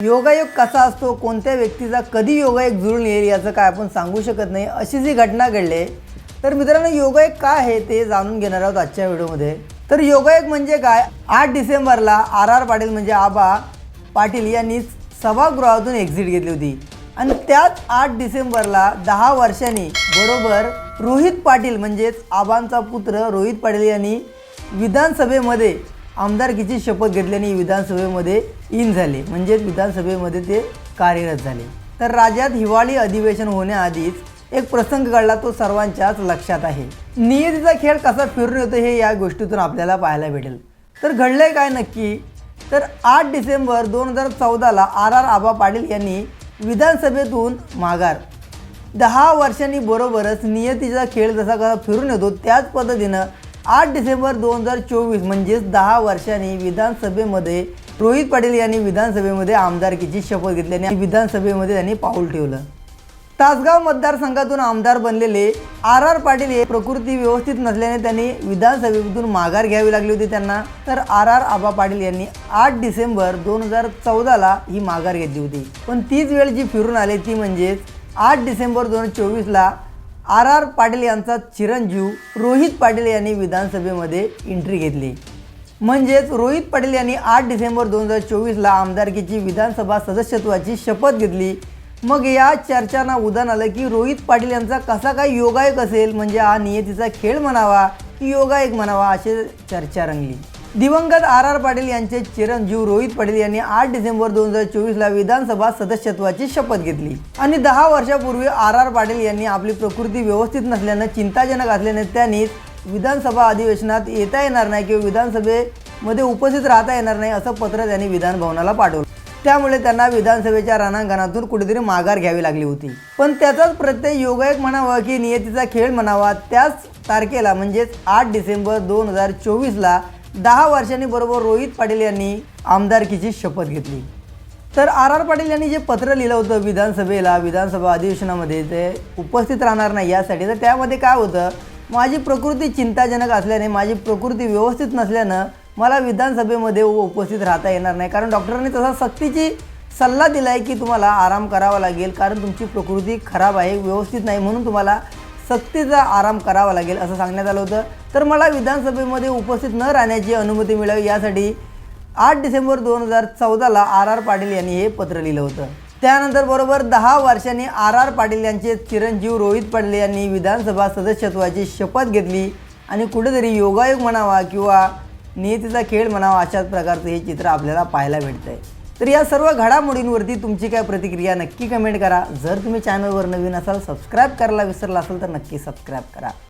योगायोग कसा असतो? कोणत्या व्यक्तीचा कधी योगायोग जुळून येईल याचं काय आपण सांगू शकत नाही. अशी जी घटना घडली आहे, तर मित्रांनो योगायोग काय आहे ते जाणून घेणार आहोत आजच्या व्हिडिओमध्ये. तर योगायोग म्हणजे काय? आठ डिसेंबरला आर आर पाटील म्हणजे आबा पाटील यांनी सभागृहातून एक्झिट घेतली होती. आणि त्याच आठ डिसेंबरला दहा वर्षांनी बरोबर रोहित पाटील म्हणजेच आबांचा पुत्र रोहित पाटील यांनी विधानसभेमध्ये आमदारकीची शपथ घेतल्याने विधानसभेमध्ये इन झाले. म्हणजेच विधानसभेमध्ये ते कार्यरत झाले. तर राज्यात हिवाळी अधिवेशन होण्याआधीच एक प्रसंग घडला तो सर्वांच्याच लक्षात आहे. नियतीचा खेळ कसा फिरून येतो हे या गोष्टीतून आपल्याला पाहायला भेटेल. तर घडलंय काय नक्की? तर आठ डिसेंबर दोन हजार चौदाला आर आर आबा पाटील यांनी विधानसभेतून माघार. दहा वर्षांनी बरोबरच नियतीचा खेळ जसा कसा फिरून येतो त्याच पद्धतीनं आठ डिसेंबर दोन हजार चोवीस म्हणजेच दहा वर्षांनी विधानसभेमध्ये रोहित पाटील यांनी विधानसभेमध्ये आमदारकीची शपथ घेतली आणि विधानसभेमध्ये त्यांनी पाऊल ठेवलं. तासगाव मतदारसंघातून आमदार बनलेले आर आर पाटील हे प्रकृती व्यवस्थित नसल्याने त्यांनी विधानसभेतून माघार घ्यावी लागली होती त्यांना. तर आर आर आबा पाटील यांनी आठ डिसेंबर दोन हजार चौदाला ही माघार घेतली होती. पण तीच वेळ जी फिरून आली ती म्हणजेच आठ डिसेंबर दोन हजार चोवीसला आर आर पाटील यांचा चिरंजीव रोहित पाटील यांनी विधानसभेमध्ये एंट्री घेतली. म्हणजेच रोहित पाटील यांनी आठ डिसेंबर दोन हजार चोवीसला आमदारकीची विधानसभा सदस्यत्वाची शपथ घेतली. मग या चर्चांना उदाहरण आलं की रोहित पाटील यांचा कसा काय योगायोग असेल? म्हणजे हा नियतीचा खेळ म्हणावा की योगायोग म्हणावा अशी चर्चा रंगली. दिवंगत आर आर पाटील यांचे चिरंजीव रोहित पाटील यांनी आठ डिसेंबर दोन हजार चोवीसला विधानसभा सदस्यत्वाची शपथ घेतली. आणि दहा वर्षापूर्वी आर आर पाटील यांनी आपली प्रकृती व्यवस्थित नसल्यानं चिंताजनक असल्याने त्यांनी विधानसभा अधिवेशनात येता येणार नाही किंवा विधानसभेमध्ये उपस्थित राहता येणार नाही असं पत्र त्यांनी विधानभवनाला पाठवलं. त्यामुळे त्यांना विधानसभेच्या रणांगणातून कुठेतरी माघार घ्यावी लागली होती. पण त्याचाच प्रत्यय योगायक म्हणावा की नियतीचा खेळ म्हणावा त्याच तारखेला म्हणजेच आठ डिसेंबर दोन हजार चोवीसला दहा वर्षांनी बरोबर रोहित पाटील यांनी आमदारकीची शपथ घेतली. तर आर आर पाटील यांनी जे पत्र लिहिलं होतं विधानसभेला विधानसभा अधिवेशनामध्ये ते उपस्थित राहणार नाही यासाठी तर त्यामध्ये काय होतं माझी प्रकृती चिंताजनक असल्याने माझी प्रकृती व्यवस्थित नसल्यानं मला विधानसभेमध्ये उपस्थित राहता येणार नाही. कारण डॉक्टरांनी तसा सक्तीची सल्ला दिला आहे की तुम्हाला आराम करावा लागेल कारण तुमची प्रकृती खराब आहे व्यवस्थित नाही म्हणून तुम्हाला सक्तीचा आराम करावा लागेल असं सांगण्यात आलं होतं. तर मला विधानसभेमध्ये उपस्थित न राहण्याची अनुमती मिळावी यासाठी आठ डिसेंबर दोन हजार चौदाला आर आर पाटील यांनी हे पत्र लिहिलं होतं. त्यानंतर बरोबर दहा वर्षांनी आर आर पाटील यांचे चिरंजीव रोहित पाटील यांनी विधानसभा सदस्यत्वाची शपथ घेतली आणि कुठेतरी योगायोग म्हणावा किंवा नियतीचा खेळ म्हणावा अशाच प्रकारचं हे चित्र आपल्याला पाहायला भेटतं आहे तर या सर्व घडामोडींवरती तुमची काय प्रतिक्रिया नक्की कमेंट करा. जर तुम्ही चॅनलवर नवीन असाल सबस्क्राईब करायला विसरला असाल तर नक्की सबस्क्राईब करा.